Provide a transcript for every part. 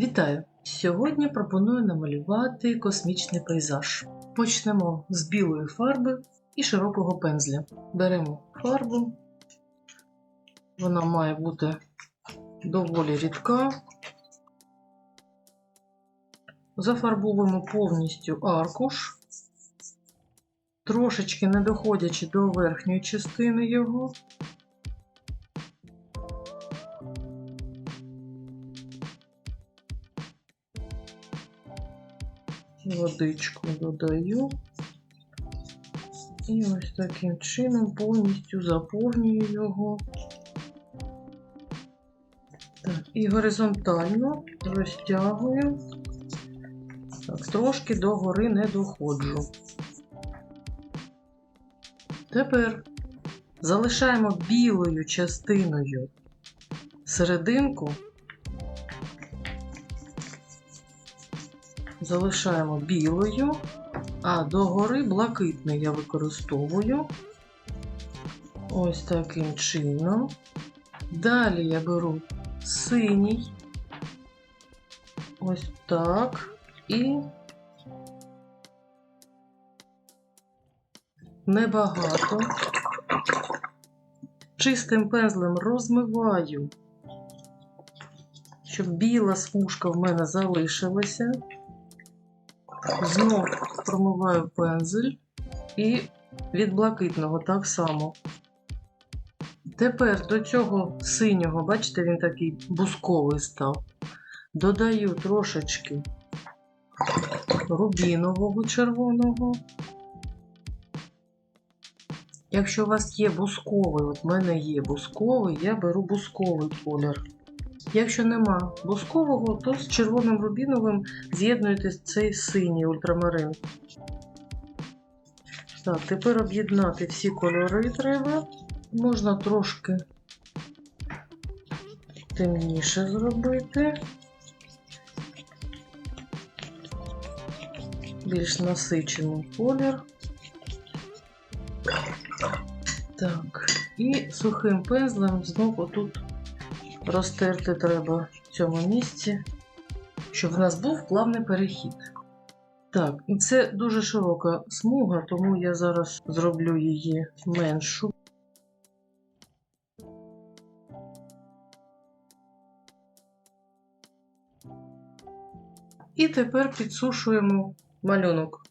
Вітаю! Сьогодні пропоную намалювати космічний пейзаж. Почнемо з білої фарби і широкого пензля. Беремо фарбу, вона має бути доволі рідка. Зафарбовуємо повністю аркуш, трошечки не доходячи до верхньої частини його. Водичку додаю. І ось таким чином повністю заповнюю його. Так, І горизонтально розтягую. Так, трошки до гори не доходжу. Тепер залишаємо білою частиною серединку. Залишаємо білою, а догори блакитний я використовую ось таким чином. Далі я беру синій, ось так, і небагато. Чистим пензлем розмиваю, щоб біла смужка в мене залишилася. Знов промиваю пензель і від блакитного так само. Тепер до цього синього, бачите, він такий бусковий став. Додаю трошечки рубінового червоного. Якщо у вас є бусковий, от в мене є бусковий, я беру бусковий колір. Якщо нема бускового, то з червоним рубіновим з'єднуєте цей синій ультрамарин. Так, тепер об'єднати всі кольори треба. Можна трошки темніше зробити. Більш насичений колір. Так, і сухим пензлем знову тут розтерти треба в цьому місці, щоб в нас був плавний перехід. Так, і це дуже широка смуга, тому я зараз зроблю її меншу. І тепер підсушуємо малюнок.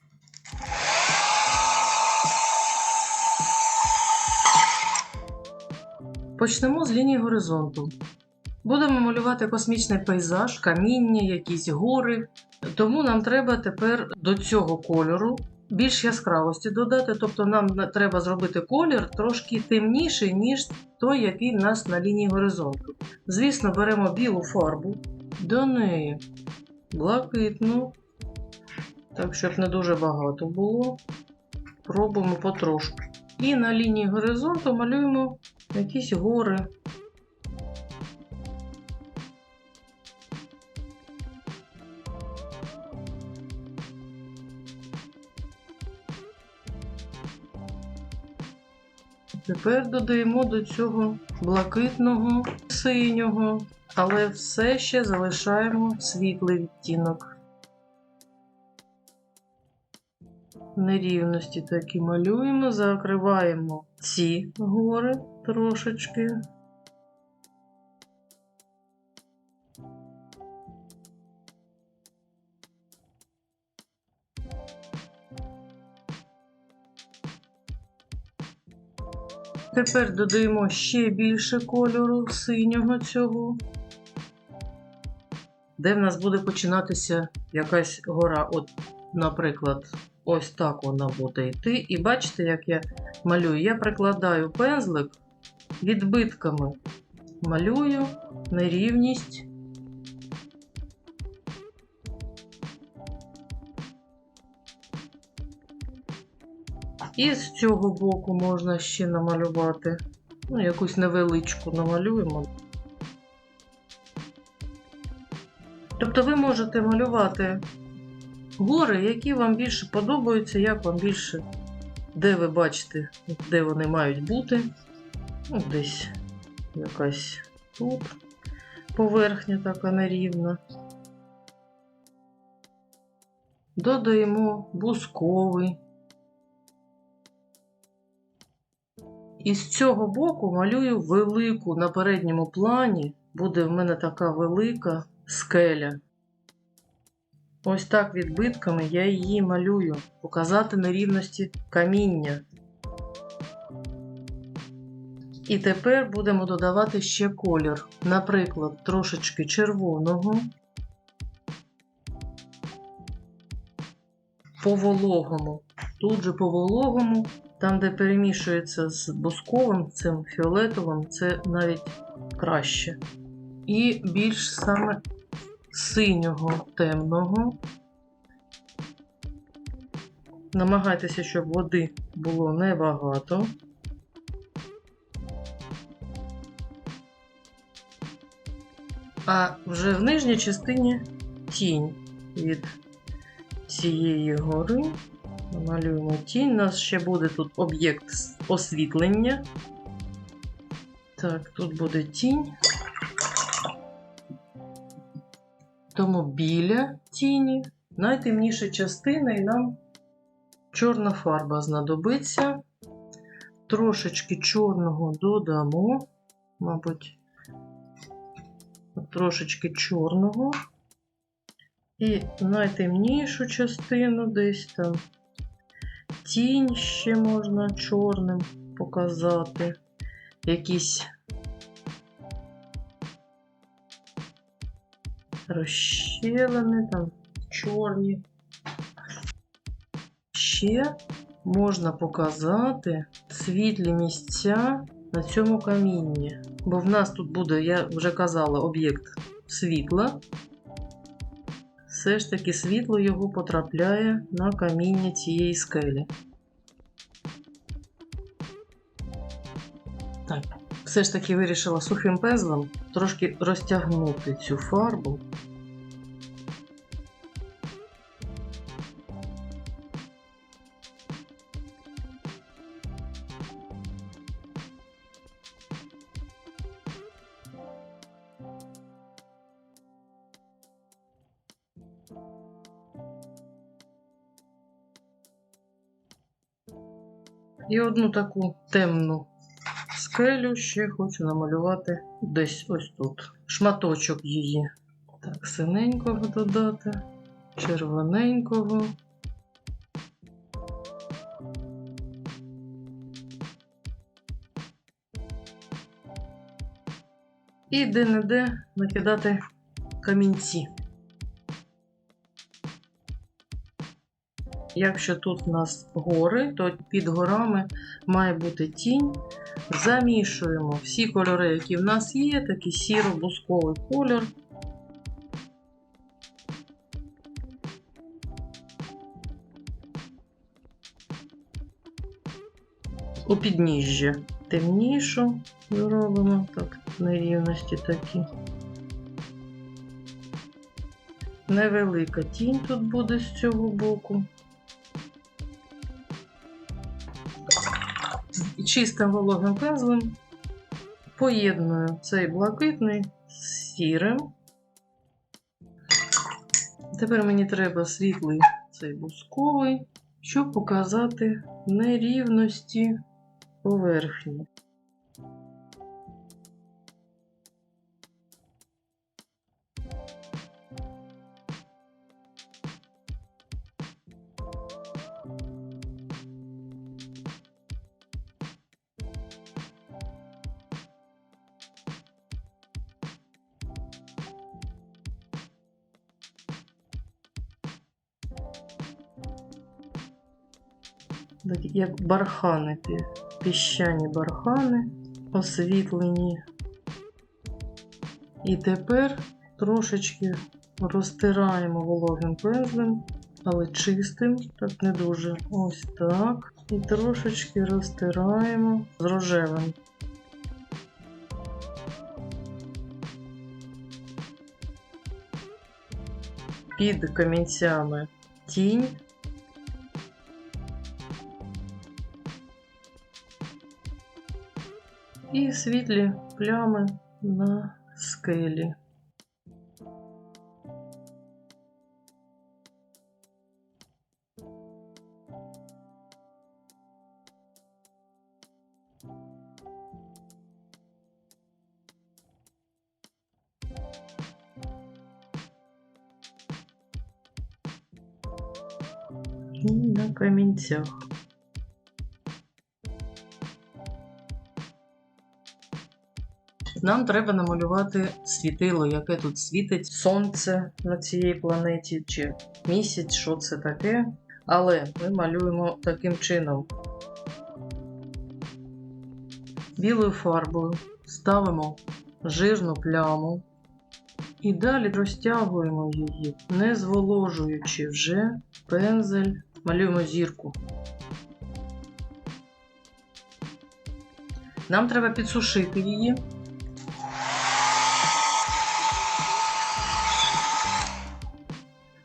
Почнемо з лінії горизонту. Будемо малювати космічний пейзаж, каміння, якісь гори. Тому нам треба тепер до цього кольору більш яскравості додати. Тобто нам треба зробити колір трошки темніший, ніж той, який у нас на лінії горизонту. Звісно, беремо білу фарбу, до неї блакитну, так, щоб не дуже багато було. Пробуємо потрошку. І на лінії горизонту малюємо якісь гори. Тепер додаємо до цього блакитного, синього, але все ще залишаємо світлий відтінок. Нерівності такі малюємо, закриваємо ці гори трошечки. Тепер додаємо ще більше кольору синього цього, де в нас буде починатися якась гора. От, наприклад, ось так вона буде йти. І бачите, як я малюю? Я прикладаю пензлик відбитками, малюю нерівність. І з цього боку можна ще намалювати. Ну, якусь невеличку намалюємо. Тобто ви можете малювати гори, які вам більше подобаються, як вам більше, де ви бачите, де вони мають бути. Ну, Десь якась тут поверхня така нерівна. додаємо бусковий. І з цього боку малюю велику на передньому плані. Буде в мене така велика скеля. Ось так відбитками я її малюю, показати нерівності каміння. І тепер будемо додавати ще колір. Наприклад, трошечки червоного, по вологому. Тут же по вологому, там, де перемішується з бусковим, цим фіолетовим, це навіть краще. І більш саме синього темного. Намагайтеся, щоб води було небагато. А вже в нижній частині тінь від цієї гори. Намалюємо тінь. У нас ще буде тут об'єкт освітлення. Так, тут буде тінь. Тому біля тіні найтемніша частина, і нам чорна фарба знадобиться. Трошечки чорного додамо, мабуть, трошечки чорного. І найтемнішу частину десь там тінь ще можна чорним показати. Якісь розщелини там чорні. Ще можна показати світлі місця на цьому камінні. Бо в нас тут буде, я вже казала, об'єкт світла. Все ж таки світло його потрапляє на каміння цієї скелі. Так, все ж таки вирішила сухим пезлом трошки розтягнути цю фарбу. І одну таку темну скелю ще хочу намалювати десь ось тут. Шматочок її. Так, синенького додати, червоненького. І де-не-де накидати камінці. Якщо тут у нас гори, то під горами має бути тінь. Замішуємо всі кольори, які в нас є, такий сіро-бусковий колір. У підніжжя темнішу зробимо, так, нерівності такі. Невелика тінь тут буде з цього боку. Чистим вологим пензлем поєдную цей блакитний з сірим. Тепер мені треба світлий цей бусковий, щоб показати нерівності поверхні. Як бархани, піщані бархани, освітлені. І тепер трошечки розтираємо вологим пензлем, але чистим, так не дуже. Ось так. І трошечки розтираємо з рожевим. Під камінцями тінь. і світлі плями на скелі. І на камінцях. Нам треба намалювати світило, яке тут світить сонце на цій планеті, чи місяць, що це таке. Але ми малюємо таким чином. Білою фарбою ставимо жирну пляму і далі розтягуємо її, не зволожуючи вже пензель, малюємо зірку. Нам треба підсушити її.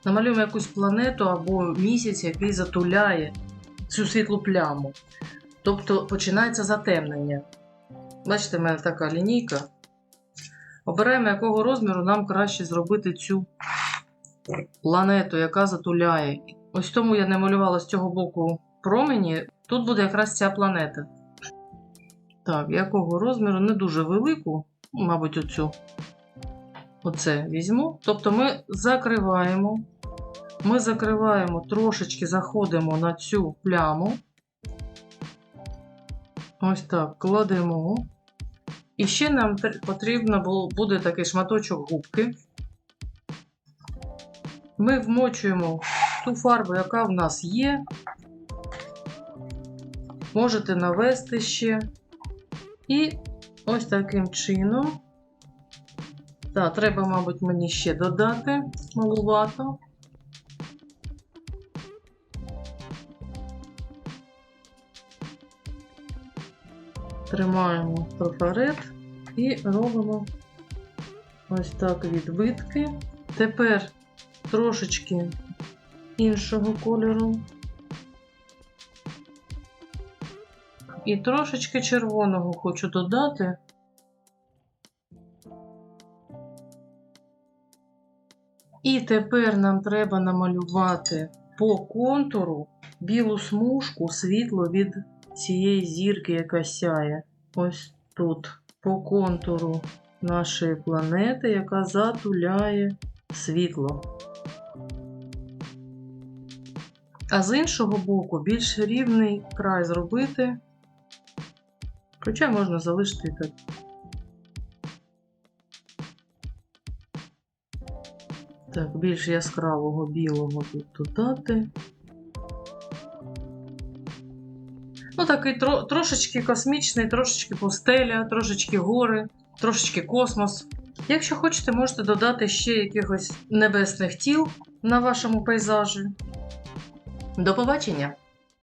Намалюємо якусь планету або місяць, який затуляє цю світлу пляму. Тобто починається затемнення. Бачите, в мене така лінійка. Обираємо, якого розміру нам краще зробити цю планету, яка затуляє. Ось тому я не малювала з цього боку промені. Тут буде якраз ця планета. Так, якого розміру? Не дуже велику, мабуть, оцю. Оце візьму. Тобто ми закриваємо. Ми закриваємо, трошечки заходимо на цю пляму. Ось так, кладемо. І ще нам тр- потрібно буде такий шматочок губки. Ми вмочуємо ту фарбу, яка в нас є. Можете навести ще. І ось таким чином. Так, треба, мабуть, мені ще додати малувато. Тримаємо трафарет і робимо ось так відбитки. Тепер трошечки іншого кольору. І трошечки червоного хочу додати. І тепер нам треба намалювати по контуру білу смужку світло від цієї зірки, яка сяє. Ось тут, по контуру нашої планети, яка затуляє світло. А з іншого боку, більш рівний край зробити. Хоча можна залишити так. Так, більш яскравого білого тут додати. Ну, такий тро, трошечки космічний, трошечки пустеля, трошечки гори, трошечки космос. Якщо хочете, можете додати ще якихось небесних тіл на вашому пейзажі. До побачення!